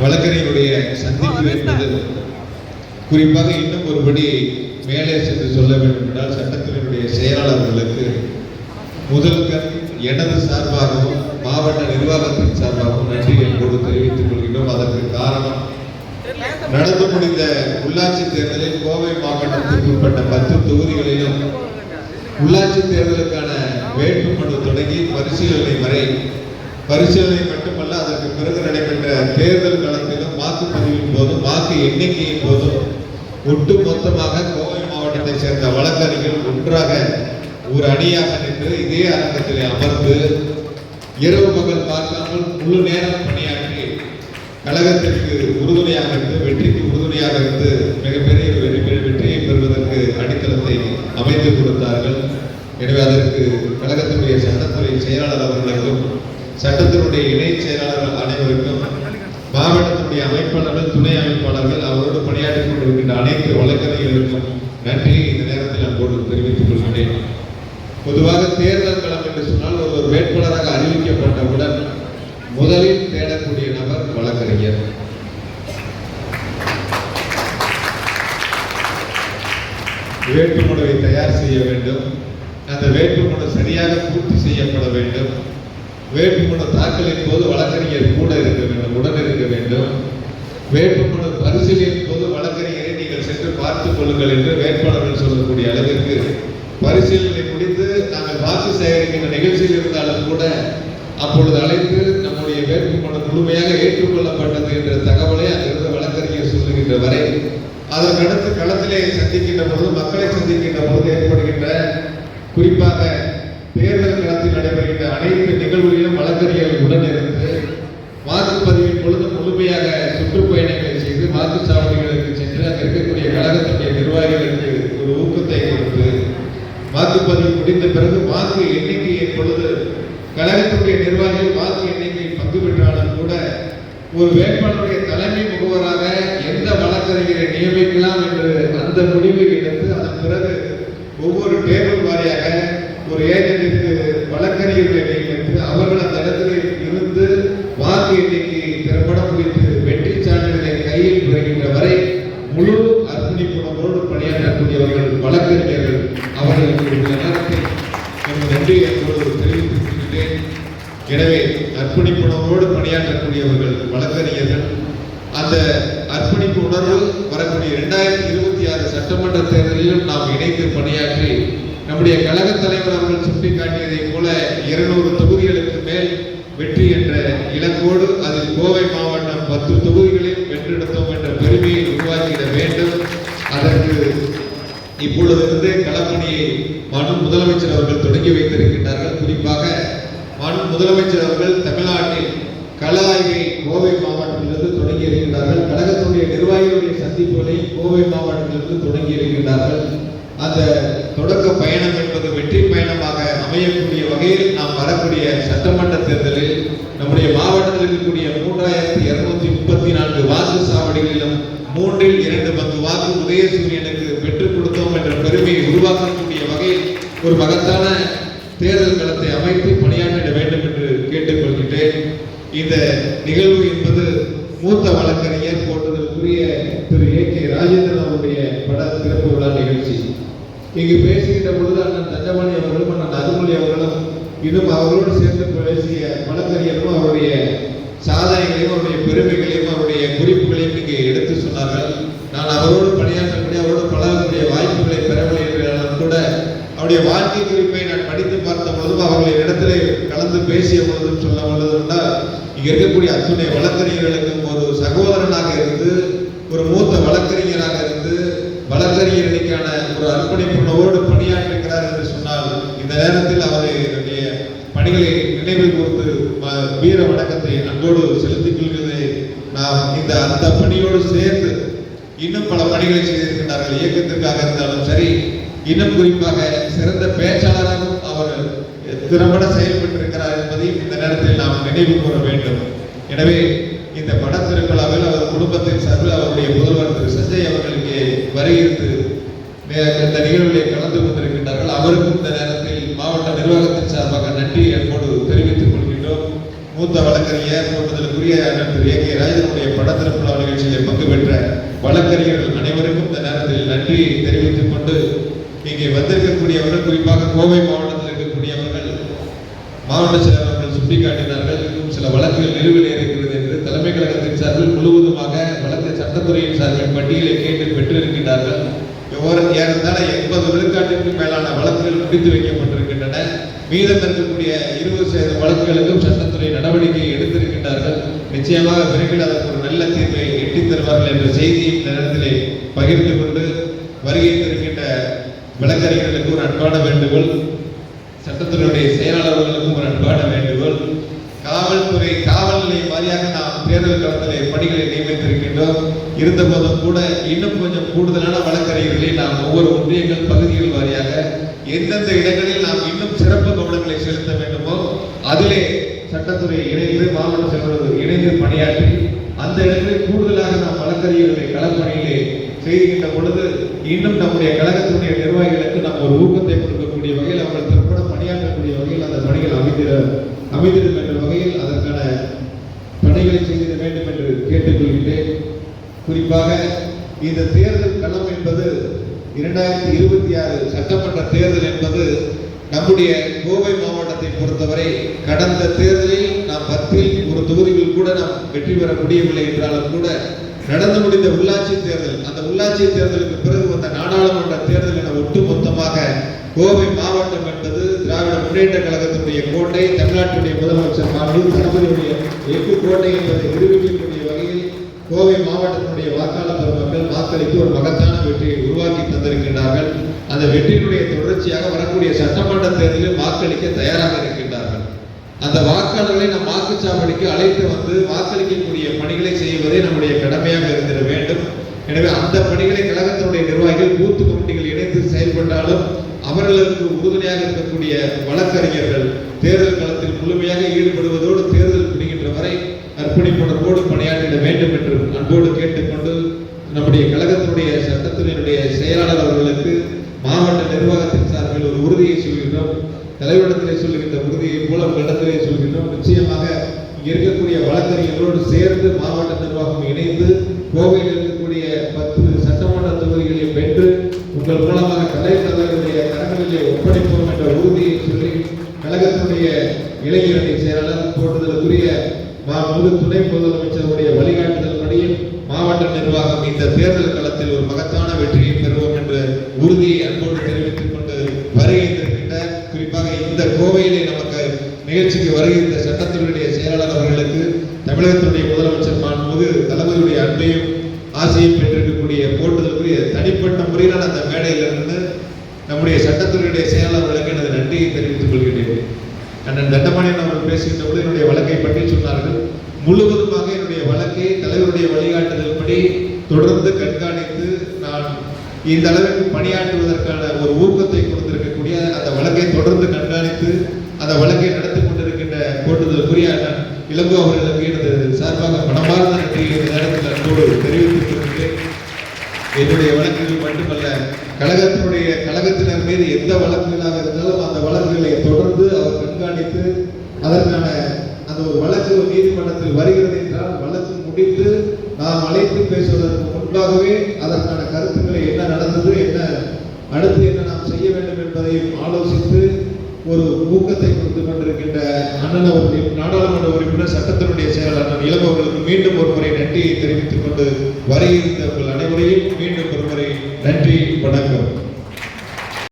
வழக்கறிஞருடைய சந்திப்பு என்பது குறிப்பாக இன்னும் ஒருபடி மேலே சென்று சொல்ல வேண்டும் என்றால் சட்டத்தினுடைய செயலாளர்களுக்கு முதல் கண் எனது சார்பாகவும் மாவட்ட நிர்வாகத்தின் சார்பாகவும் நன்றிகள் கூட தெரிவித்துக் கொள்கிறோம் அதற்கு காரணம் நடந்து முடிந்த உள்ளாட்சி தேர்தலில் கோவை மாவட்டத்திற்கு உட்பட்ட பத்து தொகுதிகளிலும் உள்ளாட்சி தேர்தலுக்கான வேட்புமனு தொடங்கி பரிசீலனை வரை பரிசீலனை மட்டுமல்ல அதற்கு பிறகு நடைபெற்ற தேர்தல் காலத்திலும் வாக்குப்பதிவின் போதும் வாக்கு எண்ணிக்கையின் போதும் ஒட்டு மொத்தமாக கோவை மாவட்டத்தை சேர்ந்த வழக்கறிஞர்கள் ஒன்றாக ஒரு அணியாக நின்று இதே அரங்கத்தில் அமர்ந்து இரவு பகல் பார்க்காமல் முழு நேரம் பணியாற்றி கழகத்திற்கு உறுதுணையாக இருந்து வெற்றிக்கு உறுதுணையாக இருந்து மிகப்பெரிய வெற்றி வெற்றியை பெறுவதற்கு அடித்தளத்தை அமைத்து கொடுத்தார்கள். எனவே அதற்கு கழகத்தினுடைய சட்டத்துறை செயலாளர் அவர்களுக்கும் சட்டத்தினுடைய இணை செயலாளர்கள் அனைவருக்கும் மாவட்டத்தினுடைய அமைப்பாளர்கள் துணை அமைப்பாளர்கள் அவரோடு பணியாற்றிக் கொண்டிருக்கின்ற அனைத்து வழக்கறிஞர்களுக்கும் நன்றியை இந்த நேரத்தில் அன்போடு தெரிவித்துக் கொள்கிறேன். பொதுவாக தேர்தல் களம் என்று சொன்னால் ஒருவர் வேட்பாளராக அறிவிக்கப்பட்டவுடன் முதலில் தேடக்கூடிய நபர் வழக்கறிஞர். வேட்புமனுவை தயார் செய்ய வேண்டும். அந்த வேட்புமனு சரியாக பூர்த்தி செய்யப்பட வேண்டும். வேட்புமனு தாக்கலின் போது வழக்கறிஞர் கூட இருக்க வேண்டும் உடன் இருக்க வேண்டும். வேட்புமனு பரிசீலனையின் போது வழக்கறிஞரை நீங்கள் சென்று பார்த்துக் கொள்ளுங்கள் என்று வேட்பாளர்கள் சொல்லக்கூடிய அளவிற்கு பரிசீலனை முடிந்து நாங்கள் வாக்கு சேகரிக்கின்ற நிகழ்ச்சியில் இருந்தாலும் கூட அப்பொழுது அழைத்து நம்முடைய வேட்புமனு முழுமையாக ஏற்றுக்கொள்ளப்பட்டது என்ற தகவலை அங்கிருந்து வழக்கறிஞர் சொல்லுகின்ற வரை அதற்கடுத்து களத்திலே சந்திக்கின்ற பொழுது மக்களை சந்திக்கின்ற பொழுது ஏற்படுகின்ற குறிப்பாக தேர்தல் களத்தில் நடைபெறுகின்ற அனைத்து நிகழ்வுகளிலும் வழக்கறிஞர்கள் உடன் இருந்து வாக்குப்பதிவின் பொழுது முழுமையாக சுற்றுப்பயணங்களை செய்து வாக்குச்சாவடிகளுக்கு சென்று அங்கே இருக்கக்கூடிய கழகத்துடைய நிர்வாகிகளுக்கு ஒரு ஊக்கத்தை கொடுத்து வாக்குப்பதிவு முடிந்த பிறகு வாக்கு எண்ணிக்கையின் பொழுது கழகத்துடைய நிர்வாகிகள் வாக்கு எண்ணிக்கையில் பங்கு பெற்றாலும் கூட ஒரு வேட்பாளருடைய தலைமை முகவராக எந்த வழக்கறிஞரை நியமிக்கலாம் என்று அந்த முடிவை எடுத்து அதன் பிறகு ஒவ்வொரு டேபிள் வாரியாக ஒரு ஏஜென்ட்டுக்கு வழக்கறிஞர்களை நியமித்து அவர்கள் அந்த இடத்துல இருந்து வாக்கு எண்ணிக்கை திறம்பட முடித்து வெற்றி சான்றிதழை கையில் பெறுகின்ற வரை முழு அர்ப்பணிப்புணர்வோடு பணியாற்றக்கூடியவர்கள் வழக்கறிஞர்கள் அவர்களுக்கு உள்ள நேரத்தை நன்றி என்பது தெரிவித்திருக்கின்றேன் எனவே கொள்கிறேன் எனவே அர்ப்பணிப்புணர்வோடு பணியாற்றக்கூடியவர்கள் வழக்கறிஞர்கள் அந்த அர்ப்பணிப்பு உணர்வு வரக்கூடிய இரண்டாயிரத்தி இருபத்தி ஆறு சட்டமன்ற தேர்தலிலும் நாம் இணைந்து பணியாற்றி நம்முடைய கழக தலைவர் அவர்கள் சுட்டிக்காட்டியதைப் போல இருநூறு தொகுதிகளுக்கு மேல் வெற்றி என்ற இலக்கோடு அதில் கோவை மாவட்டம் பத்து தொகுதிகளில் வென்றெடுத்தோம் என்ற பெருமையை உருவாக்கிட வேண்டும். அதற்கு இப்பொழுதிருந்து களப்பணியை மனு முதலமைச்சர் அவர்கள் தொடங்கி வைத்திருக்கின்றார்கள். குறிப்பாக மனு முதலமைச்சர் அவர்கள் தமிழ்நாட்டில் கள ஆய்வை கோவை மாவட்டத்திலிருந்து தொடங்கி இருக்கின்றார்கள் கழகத்துடைய நிர்வாகிகளுடைய சந்திப்புகளை கோவை மாவட்டத்திலிருந்து தொடங்கி இருக்கின்றார்கள் அந்த தொடக்க பயணம் என்பது வெற்றி பயணமாக அமையக்கூடிய வகையில் நாம் வரக்கூடிய சட்டமன்ற தேர்தலில் நம்முடைய மாவட்டத்தில் இருக்கக்கூடிய மூன்றாயிரத்தி இருநூத்தி முப்பத்தி நான்கு வாக்கு சாவடிகளிலும் மூன்றில் இரண்டு பங்கு வாக்கு உதயசூரியனுக்கு பெற்றுக் கொடுத்தோம் என்ற பெருமையை உருவாக்கக்கூடிய வகையில் ஒரு மகத்தான தேர்தல் களத்தை அமைத்து பணியாற்றிட வேண்டும் என்று கேட்டுக்கொள்கின்றேன். இந்த நிகழ்வு என்பது மூத்த வழக்கறிஞர் போன்றதற்குரிய திரு ஏ கே ராஜேந்திர அவருடைய பட திறப்பு விழா நிகழ்ச்சி இங்கு பேசுகின்ற பொழுது அண்ணன் தஞ்சமணி அவர்களும் அண்ணன் அருள்மொழி அவர்களும் இன்னும் அவர்களோடு சேர்ந்து பேசிய வழக்கறிஞரும் அவருடைய சாதனைகளையும் அவருடைய பெருமைகளையும் அவருடைய குறிப்புகளையும் இங்கே எடுத்து சொன்னார்கள். நான் அவரோடு பணியாற்றக்கூடிய அவரோடு பலருடைய வாய்ப்புகளை பெறவில்லை என்றாலும் கூட. அவருடைய வாழ்க்கை குறிப்பை நான் படித்து பார்த்த பொழுதும் அவர்களின் இடத்திலே கலந்து பேசிய பொழுதும் சொல்ல பொழுதும் இங்கே இருக்கக்கூடிய அத்துணை வழக்கறிஞர்களுக்கும் ஒரு சகோதரனாக இருந்து ஒரு மூத்த வழக்கறிஞராக இருந்து வழக்கறிஞர்களுக்கான ஒரு அர்ப்பணிப்புணர்வோடு பணியாற்றுகிறார் என்று சொன்னால் நேரத்தில் அவர் என்னுடைய பணிகளை நினைவு கூர்ந்து வீர வணக்கத்தை அன்போடு செலுத்திக் கொள்கிறதே நாம் இந்த அந்த பணியோடு சேர்ந்து இன்னும் பல பணிகளை செய்திருக்கின்றார்கள். இயக்கத்திற்காக இருந்தாலும் சரி இன்னும் குறிப்பாக சிறந்த பேச்சாளராகவும் அவர் திறம்பட செயல்பட்டிருக்கிறார் என்பதையும் இந்த நேரத்தில் நாம் நினைவு கூற வேண்டும். எனவே இந்த படத்திருக்கலாவில் அவர் குடும்பத்தின் சார்பில் அவருடைய முதல்வர் திரு. சஞ்சய் அவர்கள் இங்கே வருகிறது இந்த நிகழ்விலே கலந்து கொண்டிருக்கின்றார்கள். அவருக்கும் இந்த நேரம் மாவட்ட நிர்வாகத்தின் சார்பாக நன்றி என்போடு தெரிவித்துக் கொள்கின்றோம். மூத்த வழக்கறிஞர் போன்றதற்குரிய அண்ணன் திரு ஏ கே ராஜனுடைய படத்திறப்பு நிகழ்ச்சியில் பங்கு பெற்ற வழக்கறிஞர்கள் அனைவருக்கும் இந்த நேரத்தில் நன்றி தெரிவித்துக் கொண்டு இங்கே வந்திருக்கக்கூடியவர்கள் குறிப்பாக கோவை மாவட்டத்தில் இருக்கக்கூடியவர்கள் மாவட்ட செயலாளர்கள் சுட்டிக்காட்டினார்கள். இன்னும் சில வழக்குகள் நிறுவன இருக்கிறது என்று தலைமை கழகத்தின் சார்பில் முழுவதுமாக வழக்கு சட்டத்துறையின் சார்பில் பட்டியலை கேட்டு பெற்றிருக்கிறார்கள் எவ்வாறு ஏறத்தாழ எண்பது விழுக்காட்டிற்கும் மேலான வழக்குகள் முடித்து வைக்கப்பட்டிருக்கிறது மீதம் இருக்கக்கூடிய இருபது சதவீத வழக்குகளுக்கும் சட்டத்துறை நடவடிக்கை எடுத்திருக்கின்றார்கள். நிச்சயமாக விரைவில் அதற்கு ஒரு நல்ல தீர்வை எட்டித் தருவார்கள் என்ற செய்தியை இந்த நேரத்திலே பகிர்ந்து கொண்டு வருகை இருக்கின்ற வழக்கறிஞர்களுக்கு ஒரு அன்பான வேண்டுகோள் சட்டத்துறையுடைய செயலாளர்களுக்கும் ஒரு அன்பான வேண்டுகோள். காவல்துறை காவல் நிலையம் வாரியாக நாம் தேர்தல் களத்திலே பணிகளை நியமித்திருக்கின்றோம். இருந்த போதும் கூட இன்னும் கொஞ்சம் கூடுதலான வழக்கறிஞர்களை நாம் ஒவ்வொரு ஒன்றியங்கள் பகுதிகள் வாரியாக எந்தெந்த இடங்களில் நாம் இன்னும் சிறப்பு கவனங்களை செலுத்த வேண்டுமோ அதிலே சட்டத்துறை இணைந்து மாவட்ட செயலாளர்கள் இணைந்து பணியாற்றி அந்த இடங்களில் கூடுதலாக நாம் வழக்கறிஞர்களை களப்பணியிலே செய்கின்ற பொழுது இன்னும் நம்முடைய கழகத்தினுடைய நிர்வாகிகளுக்கு நாம் ஒரு ஊக்கத்தை கொடுக்கக்கூடிய வகையில் அவர்கள் திறப்பட பணியாற்றக்கூடிய வகையில் அந்த பணிகள் அமைந்திட அமைந்திடும் என்ற வகையில் அதற்கான பணிகளை செய்திட வேண்டும் என்று கேட்டுக்கொள்கின்றேன். குறிப்பாக இந்த தேர்தல் களம் என்பது இரண்டாயிரத்தி இருபத்தி ஆறு சட்டமன்ற தேர்தல் என்பது நம்முடைய கோவை மாவட்டத்தை பொறுத்தவரை கடந்த தேர்தலில் நாம் பத்தில் ஒரு தொகுதியில் கூட நாம் வெற்றி பெற முடியவில்லை என்றாலும் கூட நடந்து முடிந்த உள்ளாட்சி தேர்தல் அந்த உள்ளாட்சி தேர்தலுக்கு பிறகு வந்த நாடாளுமன்ற தேர்தல் என ஒட்டுமொத்தமாக கோவை மாவட்டம் என்பது திராவிட முன்னேற்ற கழகத்தினுடைய கோட்டை தமிழ்நாட்டுடைய முதலமைச்சர் மாண்பு தளபதியுடைய எஃகு கோட்டை என்பதை நிரூபிக்கக்கூடிய கோவை மாவட்டத்தினுடைய வாக்காளர் பெருமக்கள் வாக்களித்து ஒரு மகத்தான வெற்றியை உருவாக்கி தந்திருக்கின்றார்கள். அந்த வெற்றியினுடைய தொடர்ச்சியாக வரக்கூடிய சட்டமன்ற தேர்தலில் வாக்களிக்க தயாராக இருக்கின்றார்கள். அந்த வாக்காளர்களை நம் வாக்குச்சாவடிக்கு அழைத்து வந்து வாக்களிக்கக்கூடிய பணிகளை செய்வதே நம்முடைய கடமையாக இருந்திட வேண்டும். எனவே அந்த பணிகளை கழகத்தினுடைய நிர்வாகிகள் பூத்து கமிட்டிகள் இணைந்து செயல்பட்டாலும் அவர்களுக்கு உறுதுணையாக இருக்கக்கூடிய வழக்கறிஞர்கள் தேர்தல் களத்தில் முழுமையாக ஈடுபடுவதோடு தேர்தல் முடிகின்ற வரை அர்ப்பணிப்புணர்வோடு பணியாற்றிட வேண்டும் என்று அன்போடு கேட்டுக்கொண்டு நம்முடைய கழகத்தினுடைய சட்டத்தினுடைய செயலாளர் அவர்களுக்கு மாவட்ட நிர்வாகத்தின் சார்பில் ஒரு உறுதியை சொல்கின்றோம். தலைவரிடத்திலே சொல்லுகின்ற உறுதியை போல உங்களிடத்திலே சொல்கின்றோம். நிச்சயமாக இருக்கக்கூடிய வழக்கறிஞர்களோடு சேர்ந்து மாவட்ட நிர்வாகம் இணைந்து கோவையில் இருக்கக்கூடிய பத்து சட்டமன்ற தொகுதிகளை பெற்று உங்கள் மூலமாக தலைவர்களுடைய கரங்களிலே ஒப்படைப்போம் என்ற உறுதியை சொல்லி கழகத்தினுடைய இளைஞரணி செயலாளர் போன்றதற்குரிய மாண்புமிகு துணை முதலமைச்சருடைய வழிகாட்டுதல்படி மாவட்ட நிர்வாகம் இந்த தேர்தல் களத்தில் ஒரு மகத்தான வெற்றியை பெறுவோம் என்ற உறுதியை அன்போடு தெரிவித்துக் கொண்டு வருகை தருகின்ற குறிப்பாக இந்த கோவையிலே நமக்கு நிகழ்ச்சிக்கு வருகின்ற சட்டத்துறையுடைய செயலாளர் அவர்களுக்கு தமிழகத்துடைய முதலமைச்சர் மாண்புமிகு தளபதியுடைய அன்பையும் ஆசையும் பெற்றிருக்கக்கூடிய போட்டுதலுக்குரிய தனிப்பட்ட முறையிலான அந்த மேடையிலிருந்து நம்முடைய சட்டத்துறையுடைய செயலாளர்களுக்கு எனது நன்றியை தெரிவித்துக் கொள்கிறேன் அண்ணன் தண்டபாணியன் அவர்கள் பேசுகின்ற போது என்னுடைய வழக்கை பற்றி சொன்னார்கள். முழுவதுமாக என்னுடைய வழக்கை தலைவருடைய வழிகாட்டுதல்படி தொடர்ந்து கண்காணித்து நான் இந்த அளவிற்கு பணியாற்றுவதற்கான ஒரு ஊக்கத்தை கொடுத்திருக்கக்கூடிய அந்த வழக்கை தொடர்ந்து கண்காணித்து அந்த வழக்கை நடத்தி கொண்டிருக்கின்ற கோட்டுதலுக்குரிய அண்ணன் இளங்கோ அவர்களுக்கு எனது சார்பாக மனமார்ந்த நன்றியை இந்த நேரத்தில் அன்போடு தெரிவித்துக் கொள்கிறேன். என்னுடைய வழக்குகள் மட்டுமல்ல கழகத்தினுடைய கழகத்தினர் மீது எந்த வழக்குகளாக இருந்தாலும் அந்த வழக்குகளை தொடர்ந்து அவர் கண்காணித்து அதற்கான அந்த ஒரு வழக்கு நீதிமன்றத்தில் வருகிறது என்றால் வழக்கு முடித்து நாம் அழைத்து பேசுவதற்கு முன்பாகவே அதற்கான கருத்துக்களை என்ன நடந்தது என்ன அடுத்து என்ன நாம் செய்ய வேண்டும் என்பதையும் ஆலோசித்து ஒரு ஊக்கத்தை கொடுத்து கொண்டிருக்கின்ற அண்ணன் அவர்கள் நாடாளுமன்ற உறுப்பினர் சட்டத்தினுடைய செயலாளர் அண்ணன் இளம் அவர்களுக்கு மீண்டும் ஒரு முறை நன்றியை தெரிவித்துக் கொண்டு வருகின்ற அனைவரையும் மீண்டும் ஒரு முறை நன்றி வணக்கம்.